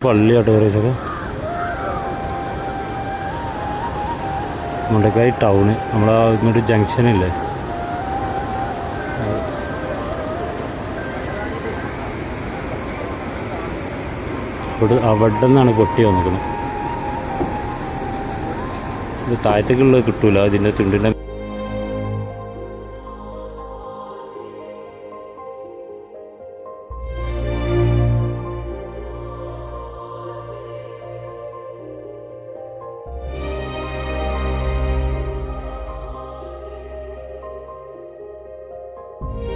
പള്ളിയാട്ടോ ഏകദേശമൊക്കെ മുണ്ടക്കായി ടൗണ് നമ്മളെ ഇങ്ങോട്ട് ജംഗ്ഷനില്ലേ അവിടെ അവിടെ നിന്നാണ് പൊട്ടി വന്നിരിക്കുന്നത്. താഴത്തേക്കുള്ളത് കിട്ടൂല ഇതിന്റെ തുണ്ടിന്റെ Yeah.